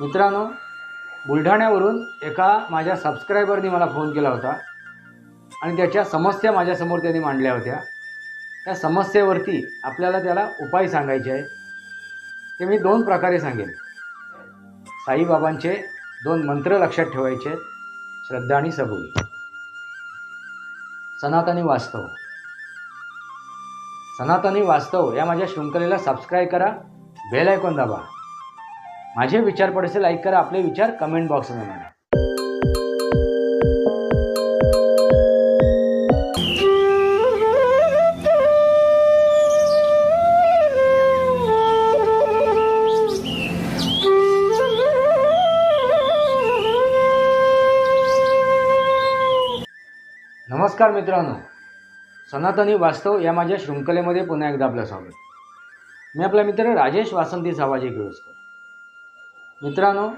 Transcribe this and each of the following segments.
मित्रांनो बुलढाण्यावरून एका माझ्या सबस्क्रायबरनी मला फोन केला होता आणि त्याच्या समस्या माझ्यासमोर त्यांनी मांडल्या होत्या. त्या समस्येवरती आपल्याला त्याला उपाय सांगायचे आहे ते मी दोन प्रकारे सांगेन. साईबाबांचे दोन मंत्र लक्षात ठेवायचे श्रद्धा आणि सबुरी सनातनी वास्तव. सनातनी वास्तव या माझ्या शृंखलेला सबस्क्राईब करा. बेल आयकॉन दाबा. माझे विचार पडसे लाईक करा आपले विचार कमेंट बॉक्समध्ये म्हणा नमस्कार मित्रांनो. सनातनी वास्तव या माझ्या शृंखलेमध्ये पुन्हा एकदा आपलं स्वागत. मी आपला मित्र राजेश वासंती सावाजी किळसकर मित्रांनो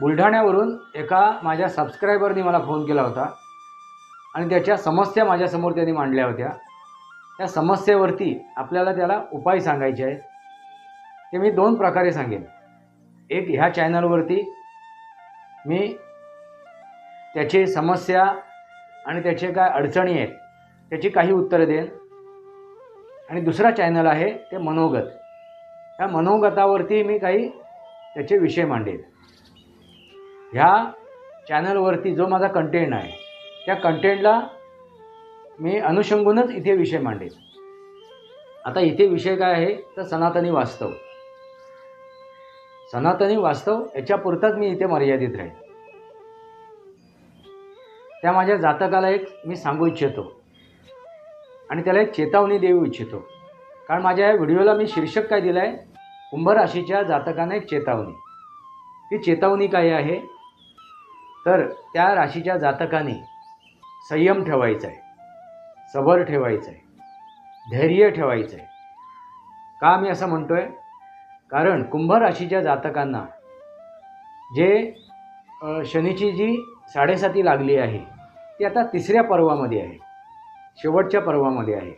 बुलढाण्यावरून एका माझ्या सबस्क्रायबरनी मला फोन केला होता आणि त्याच्या समस्या माझ्यासमोर त्यांनी मांडल्या होत्या. त्या समस्येवरती आपल्याला त्याला उपाय सांगायचे आहेत. ते मी दोन प्रकारे सांगेन. एक ह्या चॅनलवरती मी त्याची समस्या आणि त्याचे काय अडचणी आहेत त्याची काही उत्तरं देईन. आणि दुसरा चॅनल आहे ते मनोगत. त्या मनोगतावरती मी काही त्याचे विषय मांडेल. ह्या चॅनलवरती जो माझा कंटेंट आहे त्या कंटेंटला मी अनुषंगूनच इथे विषय मांडेन आता इथे विषय काय आहे तर सनातनी वास्तव. सनातनी वास्तव याच्यापुरताच मी इथे मर्यादित राहीन. त्या माझ्या जातकाला एक मी सांगू इच्छितो. आणि त्याला एक चेतावणी देऊ इच्छितो. कारण माझ्या या व्हिडिओला मी शीर्षक काय दिलं आहे कुंभ राशीच्या जातकांना एक चेतावणी. ती चेतावणी काय आहे? तर त्या राशीच्या जातकाने संयम ठेवायचा आहे सबर ठेवायचं आहे धैर्य ठेवायचं आहे. का मी असं म्हणतो आहे कारण कुंभ राशीच्या जातकांना जे शनीची जी साडेसाती लागली आहे ती आता तिसऱ्या पर्वामध्ये आहे शेवटच्या पर्वामध्ये आहे.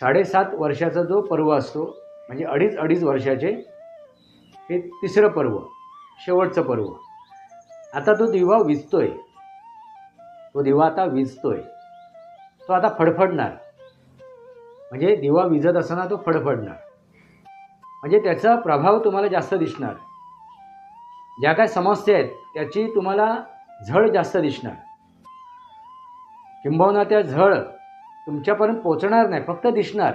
साडेसात वर्षाचा जो पर्व असतो म्हणजे अडीच अडीच वर्षाचे हे तिसरं पर्व शेवटचं पर्व. आता तो दिवा विजतोय. तो दिवा आता विजतोय. तो आता फडफडणार. म्हणजे दिवा विजत असताना तो फडफडणार. म्हणजे त्याचा प्रभाव तुम्हाला जास्त दिसणार. ज्या काय समस्या आहेत त्याची तुम्हाला झळ जास्त दिसणार. किंबहुना त्या झळ तुमच्यापर्यंत पोचणार नाही फक्त दिसणार.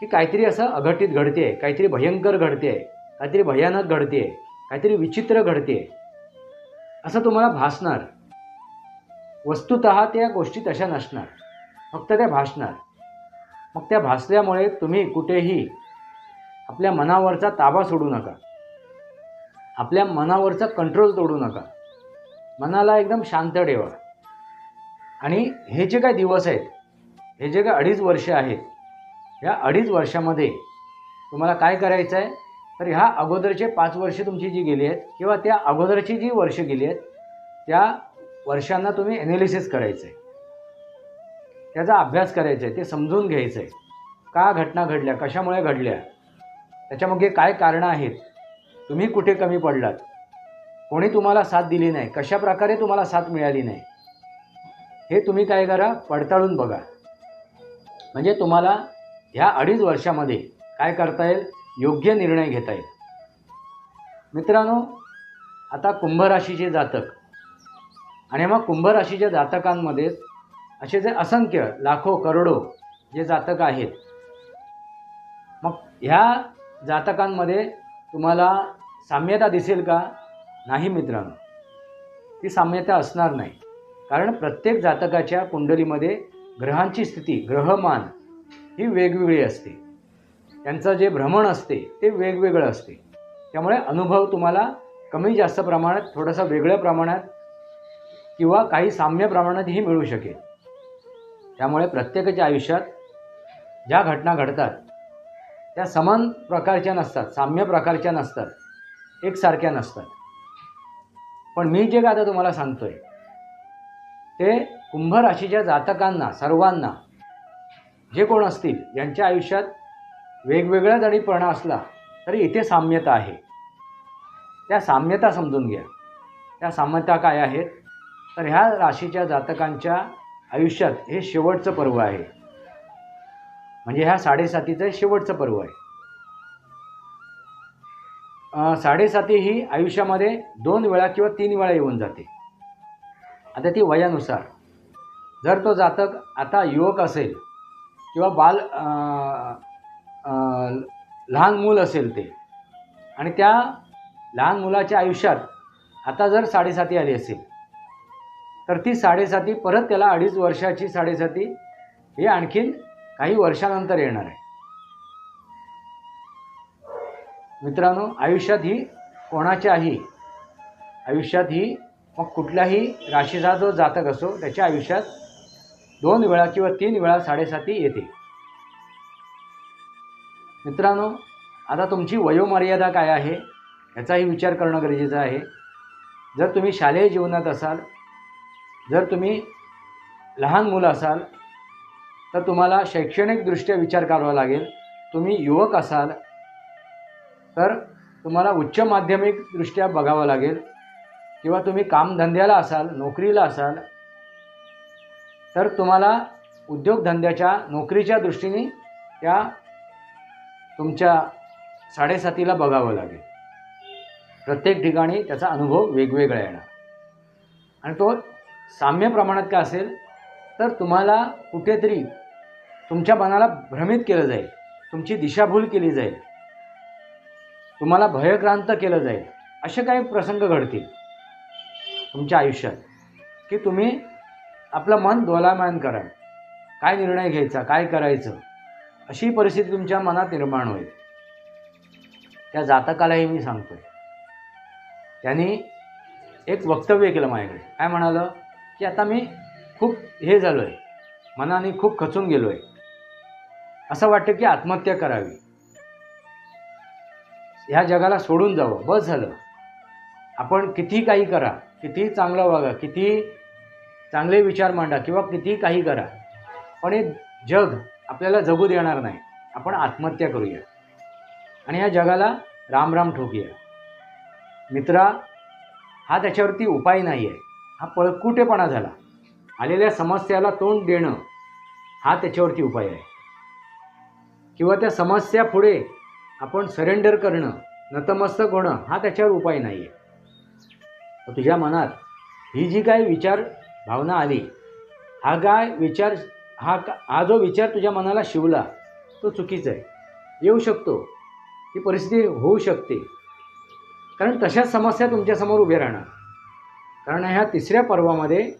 की काहीतरी असं अघटित घडते आहे काहीतरी भयंकर घडते आहे काहीतरी भयानक घडते आहे काहीतरी विचित्र घडते आहे असं तुम्हाला भासणार. वस्तुत त्या गोष्टी तशा नसणार. फक्त त्या भासणार. मग त्या भासल्यामुळे तुम्ही कुठेही आपल्या मनावरचा ताबा सोडू नका. आपल्या मनावरचा कंट्रोल तोडू नका. मनाला एकदम शांत ठेवा. आणि हे जे काय दिवस आहेत हे जे काय अडीच वर्ष आहेत ह्या अडीच वर्षामध्ये तुम्हाला काय करायचं आहे? तर ह्या अगोदरचे पाच वर्ष तुमची जी गेली आहेत किंवा त्या अगोदरची जी वर्ष गेली आहेत त्या वर्षांना तुम्ही एनालिसिस करायचं आहे त्याचा अभ्यास करायचा आहे ते समजून घ्यायचं आहे का घटना घडल्या कशामुळे घडल्या त्याच्यामागे काय कारणं आहेत तुम्ही कुठे कमी पडलात कोणी तुम्हाला साथ दिली नाही कशा प्रकारे तुम्हाला साथ मिळाली नाही हे तुम्ही काय करा पडताळून बघा. म्हणजे तुम्हाला ह्या अडीच वर्षामध्ये काय करता येईल? योग्य निर्णय घेता येईल. मित्रांनो आता कुंभराशीचे जातक. आणि मग कुंभराशीच्या जातकांमध्ये असे जे असंख्य लाखो करोडो जे जातक आहेत मग ह्या जातकांमध्ये तुम्हाला साम्यता दिसेल का? नाही मित्रांनो. ती साम्यता असणार नाही. कारण प्रत्येक जातकाच्या कुंडलीमध्ये ग्रहांची स्थिती ग्रहमान ही वेगवेगळी असते. त्यांचं जे भ्रमण असते ते वेगवेगळं असते. त्यामुळे अनुभव तुम्हाला कमी जास्त प्रमाणात थोडंसं वेगळ्या प्रमाणात किंवा काही साम्य प्रमाणातही मिळू शकेल. त्यामुळे प्रत्येकाच्या आयुष्यात ज्या घटना घडतात त्या समान प्रकारच्या नसतात साम्य प्रकारच्या नसतात एकसारख्या नसतात. पण मी जे काय आता तुम्हाला सांगतोय ते कुंभ राशीच्या जातकांना सर्वांना जे कोण असतील यांच्या आयुष्यात वेगवेगळा जणीपणा असला तरी इथे साम्यता आहे. त्या साम्यता समजून घ्या. त्या साम्यता काय आहेत? तर ह्या राशीच्या जातकांच्या आयुष्यात हे शेवटचं पर्व आहे. म्हणजे ह्या साडेसातीचं शेवटचं पर्व आहे. साडेसाती ही आयुष्यामध्ये दोन वेळा किंवा तीन वेळा येऊन जाते. आता ती वयानुसार. जर तो जातक आता युवक असेल किंवा बाल लहान मूल असेल ते आणि त्या लहान मुलाच्या आयुष्यात आता जर साडेसाती आली असेल तर ती साडेसाती परत त्याला अडीच वर्षाची साडेसाती हे आणखीन काही वर्षानंतर येणार आहे. मित्रांनो आयुष्यात ही कोणाच्याही आयुष्यात ही मग कुठल्याही राशीचा जो जातक असो त्याच्या आयुष्यात दोन वेळा किंवा तीन वेळा साडेसाती येते. मित्रांनो आता तुमची वयोमर्यादा काय आहे? याचाही विचार करणं गरजेचं आहे. जर तुम्ही शालेय जीवनात असाल जर तुम्ही लहान मुलं असाल तर तुम्हाला शैक्षणिकदृष्ट्या विचार करावा लागेल. तुम्ही युवक असाल तर तुम्हाला उच्च माध्यमिकदृष्ट्या बघावं लागेल. किंवा तुम्ही कामधंद्याला असाल नोकरीला असाल तर तुम्हाला उद्योगधंद्याच्या नोकरीच्या दृष्टीने त्या तुमच्या साडेसातीला बघावं लागेल. प्रत्येक ठिकाणी त्याचा अनुभव वेगवेगळा येणार. आणि तो साम्य प्रमाणात का असेल? तर तुम्हाला कुठेतरी तुमच्या मनाला भ्रमित केलं जाईल. तुमची दिशाभूल केली जाईल. तुम्हाला भयक्रांत केलं जाईल. असे काही प्रसंग घडतील तुमच्या आयुष्यात. की तुम्ही आपलं मन दोलामान करा काय निर्णय घ्यायचा काय करायचं? अशी परिस्थिती तुमच्या मनात निर्माण होईल. त्या जातकालाही मी सांगतोय. त्यांनी एक वक्तव्य केलं माझ्याकडे. काय म्हणालं? की आता मी खूप हे झालो आहे मनाने खूप खचून गेलो आहे असं वाटतं की आत्महत्या करावी. ह्या जगाला सोडून जावं. बस झालं. आपण किती काही करा किती चांगलं वागा किती चांगले विचार मांडा किंवा कितीही काही करा. पण हे जग आपल्याला जगू देणार नाही. आपण आत्महत्या करूया. आणि ह्या जगाला राम राम ठोकूया. मित्रा हा त्याच्यावरती उपाय नाही आहे हा पळकुटेपणा झाला. आलेल्या समस्याला तोंड देणं हा त्याच्यावरती उपाय आहे. किंवा त्या समस्या पुढे आपण सरेंडर करणं नतमस्तक होणं हा त्याच्यावर उपाय नाही आहे तुझ्या मनात ही जी काय विचार भावना आली. हा काय विचार हा का हा जो विचार तुझ्या मनाला शिवला तो चुकीचा आहे. येऊ शकतो. ही परिस्थिती होऊ शकते. कारण तशाच समस्या तुमच्यासमोर उभ्या राहणार. कारण ह्या तिसऱ्या पर्वामध्ये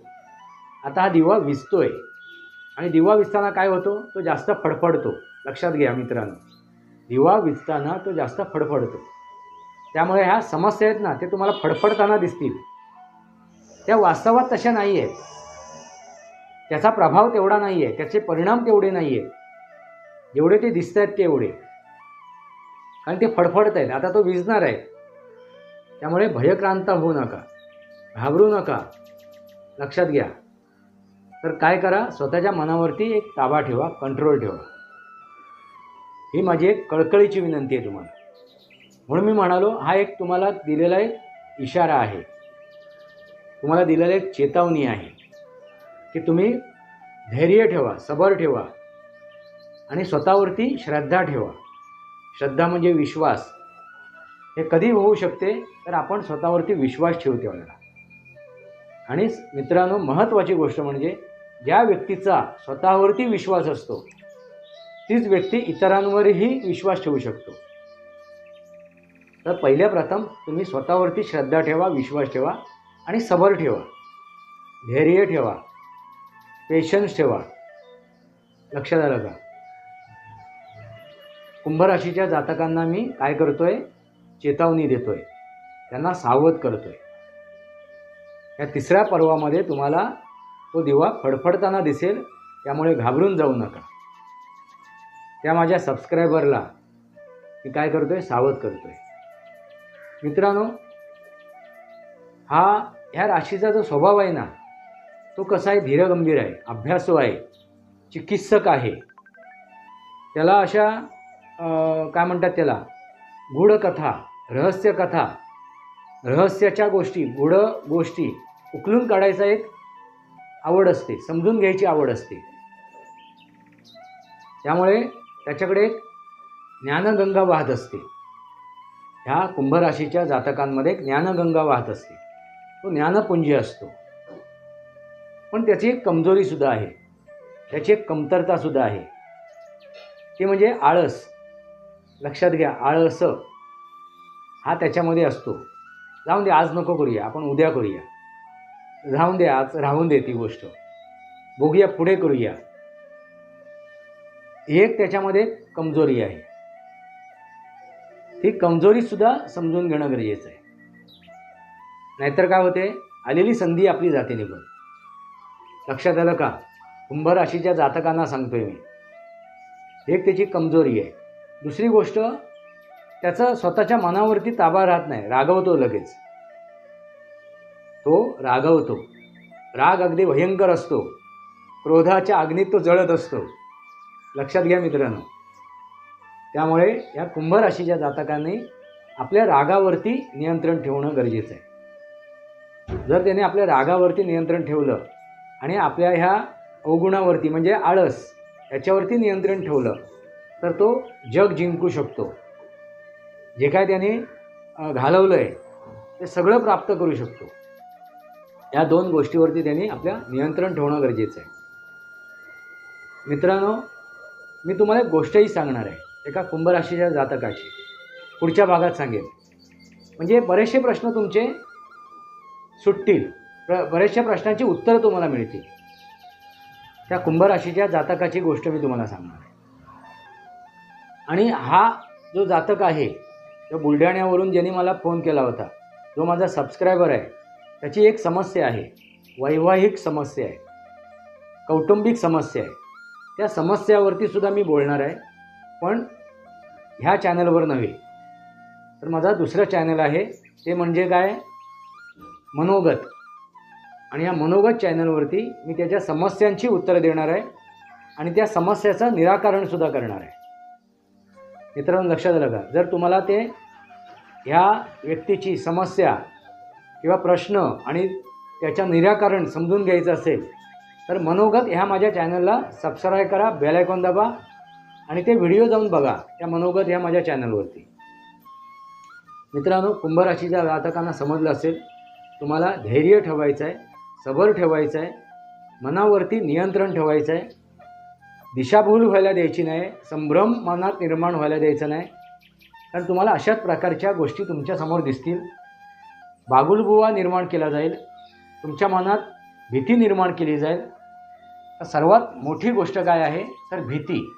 आता हा दिवा विजतो आहे आणि दिवा विजताना काय होतो? तो जास्त फडफडतो. लक्षात घ्या मित्रांनो. दिवा विजताना तो जास्त फडफडतो. त्यामुळे ह्या समस्या आहेत ना ते तुम्हाला फडफडताना दिसतील. त्या वास्तवात तशा नाही आहेत त्याचा प्रभाव तेवढा नाही आहे त्याचे परिणाम तेवढे नाही आहेत जेवढे ते दिसत आहेत तेवढे. कारण ते फडफडत आहेत आता तो विजणार आहे त्यामुळे भयक्रांत होऊ नका. घाबरू नका. लक्षात घ्या. तर काय करा? स्वतःच्या मनावरती एक ताबा ठेवा. कंट्रोल ठेवा. ही माझी एक कळकळीची विनंती आहे तुम्हाला. म्हणून मी म्हणालो हा एक तुम्हाला दिलेला एक इशारा आहे. तुम्हाला दिलेला एक चेतावणी आहे की तुम्ही धैर्य ठेवा सबर ठेवा आणि स्वतःवरती श्रद्धा ठेवा. श्रद्धा म्हणजे विश्वास. हे कधी होऊ शकते? तर आपण स्वतःवरती विश्वास ठेवते वेळेला आणि मित्रांनो महत्त्वाची गोष्ट म्हणजे ज्या व्यक्तीचा स्वतःवरती विश्वास असतो तीच व्यक्ती इतरांवरही विश्वास ठेवू शकतो. तर पहिल्या प्रथम तुम्ही स्वतःवरती श्रद्धा ठेवा विश्वास ठेवा. आणि सबर ठेवा. धैर्य ठेवा. पेशन्स ठेवा. लक्षात आलं का? कुंभराशीच्या जातकांना मी काय करतो आहे चेतावणी देतोय. त्यांना सावध करतोय. या तिसऱ्या पर्वामध्ये तुम्हाला तो दिवा फडफडताना दिसेल त्यामुळे घाबरून जाऊ नका. त्या माझ्या सबस्क्रायबरला मी काय करतोय? सावध करतो आहे मित्रांनो हा ह्या राशीचा जो स्वभाव आहे ना तो कसा आहे? धीरगंभीर आहे अभ्यासू आहे चिकित्सक आहे. त्याला अशा काय म्हणतात त्याला? गूढकथा रहस्यकथा रहस्याच्या गोष्टी गूढ गोष्टी उकलून काढायचा एक आवड असते समजून घ्यायची आवड असते. त्यामुळे त्याच्याकडे एक ज्ञानगंगा वाहत असते. ह्या कुंभराशीच्या जातकांमध्ये एक ज्ञानगंगा वाहत असते. तो ज्ञानपुंजी असतो. पण त्याची एक कमजोरीसुद्धा आहे. त्याची एक कमतरतासुद्धा आहे. ती म्हणजे आळस. लक्षात घ्या आळस हा त्याच्यामध्ये असतो. जाऊन दे आज नको करूया आपण उद्या करूया. राहून दे आज राहून दे ती गोष्ट. बघूया पुढे करूया. ही एक त्याच्यामध्ये कमजोरी आहे. ती कमजोरीसुद्धा समजून घेणं गरजेचं आहे. नाहीतर काय होते? आलेली संधी आपली जाते निघून. लक्षात आलं का? कुंभ राशीच्या जातकांना सांगतोय मी. एक त्याची कमजोरी आहे. दुसरी गोष्ट त्याचा स्वतःच्या मनावरती ताबा राहत नाही. रागवतो लगेच. तो रागवतो. राग अगदी भयंकर असतो. क्रोधाच्या अग्नीत तो जळत असतो. लक्षात घ्या मित्रांनो. त्यामुळे या कुंभ राशीच्या जातकांनी आपल्या रागावरती नियंत्रण ठेवणं गरजेचं आहे. जर त्याने आपल्या रागावरती नियंत्रण ठेवलं आणि आपल्या ह्या अवगुणावरती म्हणजे आळस याच्यावरती नियंत्रण ठेवलं तर तो जग जिंकू शकतो. जे काय त्याने घालवलं आहे ते सगळं प्राप्त करू शकतो. या दोन गोष्टीवरती त्यांनी आपल्या नियंत्रण ठेवणं गरजेचं आहे. मित्रांनो मी तुम्हाला एक गोष्टही सांगणार आहे एका कुंभराशीच्या जातकाची. पुढच्या भागात सांगेन. म्हणजे बरेचसे प्रश्न तुमचे सुटतील. प्र बऱ्याचशा प्रश्नांची उत्तरं तुम्हाला मिळतील. त्या कुंभराशीच्या जातकाची गोष्ट मी तुम्हाला सांगणार आहे. आणि हा जो जातक आहे तो बुलढाण्यावरून ज्यांनी मला फोन केला होता जो माझा सबस्क्रायबर आहे त्याची एक समस्या आहे. वैवाहिक समस्या आहे. कौटुंबिक समस्या आहे. त्या समस्यावरती सुद्धा मी बोलणार आहे. पण ह्या चॅनलवर नव्हे. तर माझा दुसरं चॅनल आहे ते म्हणजे काय? मनोगत. आणि या मनोगत चॅनलवरती मी त्याच्या समस्यांची उत्तरं देणार आहे आणि त्या समस्याचं निराकरणसुद्धा करणार आहे. मित्रांनो लक्षात आलं का जर तुम्हाला ते ह्या व्यक्तीची समस्या किंवा प्रश्न आणि त्याच्या निराकरण समजून घ्यायचं असेल तर मनोगत ह्या माझ्या चॅनलला सबस्क्राईब करा बेल आयकॉन दाबा आणि ते व्हिडिओ जाऊन बघा त्या मनोगत ह्या माझ्या चॅनलवरती मित्रांनो कुंभराशीच्या जातकांना समजलं असेल तुम्हाला धैर्य ठेवायचं आहे सबर ठेवायचं आहे मनावरती नियंत्रण ठेवायचं आहे दिशाभूल व्हायला द्यायची नाही संभ्रम मनात निर्माण व्हायला द्यायचं नाही. कारण तुम्हाला अशाच प्रकारच्या गोष्टी तुमच्यासमोर दिसतील. बागुलबुवा निर्माण केला जाईल. तुमच्या मनात भीती निर्माण केली जाईल. तर सर्वात मोठी गोष्ट काय आहे? तर भीती.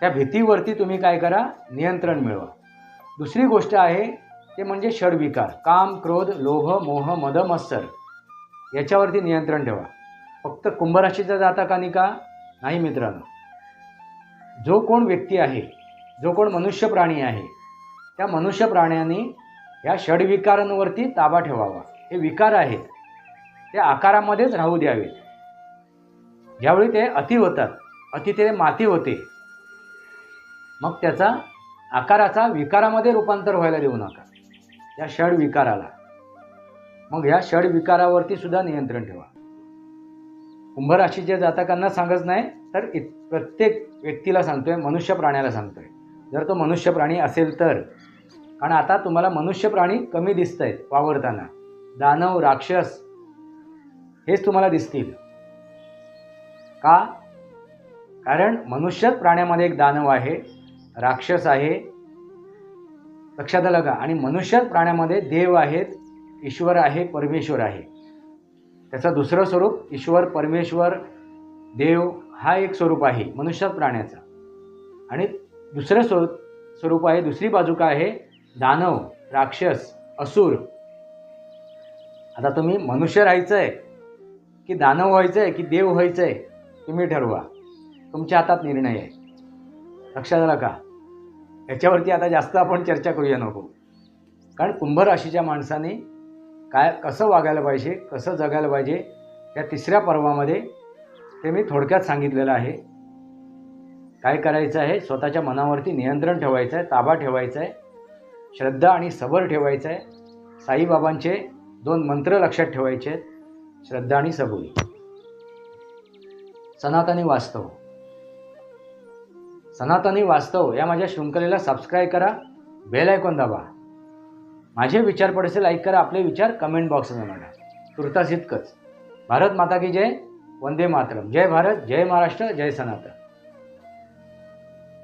त्या भीतीवरती तुम्ही काय करा? नियंत्रण मिळवा. दुसरी गोष्ट आहे ते म्हणजे षडविकार काम क्रोध लोभ मोह मद मत्सर. याच्यावरती नियंत्रण ठेवा. फक्त कुंभराशीचा जातकानी का नाही मित्रांनो. जो कोण व्यक्ती आहे जो कोण मनुष्य प्राणी आहे त्या मनुष्य प्राण्यांनी या षडविकारांवरती ताबा ठेवावा. हे विकार आहेत. ते आकारामध्येच राहू द्यावेत. ज्यावेळी ते अति होतात अति ते माती होते मग त्याचा आकाराचा विकारामध्ये रूपांतर व्हायला देऊ नका. या षड विकाराला. मग ह्या षड विकारावरती सुद्धा नियंत्रण ठेवा. कुंभराशीच्या जातकांना सांगत नाही तर इत प्रत्येक व्यक्तीला सांगतोय मनुष्य प्राण्याला सांगतोय. जर तो मनुष्य प्राणी असेल तर कारण आता तुम्हाला मनुष्य प्राणी कमी दिसत आहेत वावरताना. दानव राक्षस हेच तुम्हाला दिसतील. का? कारण मनुष्यच प्राण्यामध्ये एक दानव आहे राक्षस आहे लक्षात आलं का? आणि मनुष्य प्राण्यामध्ये देव आहेत ईश्वर आहे परमेश्वर आहे. त्याचं दुसरं स्वरूप ईश्वर परमेश्वर देव हा एक स्वरूप आहे मनुष्य प्राण्याचा. आणि दुसरं स्वरू स्वरूप आहे दुसरी बाजू काय आहे? दानव राक्षस असुर. आता तुम्ही मनुष्य राहायचं आहे की दानव व्हायचं आहे की देव व्हायचं आहे तुम्ही ठरवा. तुमच्या हातात निर्णय आहे. लक्षात आला का? याच्यावरती आता जास्त आपण चर्चा करूया नको. कारण कुंभ राशीच्या माणसाने काय कसं वागायला पाहिजे कसं जगायला पाहिजे या तिसऱ्या पर्वामध्ये ते मी थोडक्यात सांगितलेलं आहे. काय करायचं आहे? स्वतःच्या मनावरती नियंत्रण ठेवायचं आहे ताबा ठेवायचा आहे श्रद्धा आणि सबर ठेवायचं आहे. साईबाबांचे दोन मंत्र लक्षात ठेवायचे आहेत श्रद्धा आणि सबुरी. सनातनी वास्तव. सनातनी वास्तव या माझ्या शृंखलेला सबस्क्राईब करा बेल आयकॉन दाबा. माझे विचार पडसे लाईक करा आपले विचार कमेंट बॉक्समध्ये मांडा. तुर्तास इतकंच. भारत माता की जय वंदे मातरम. जय भारत जय महाराष्ट्र जय सनातन.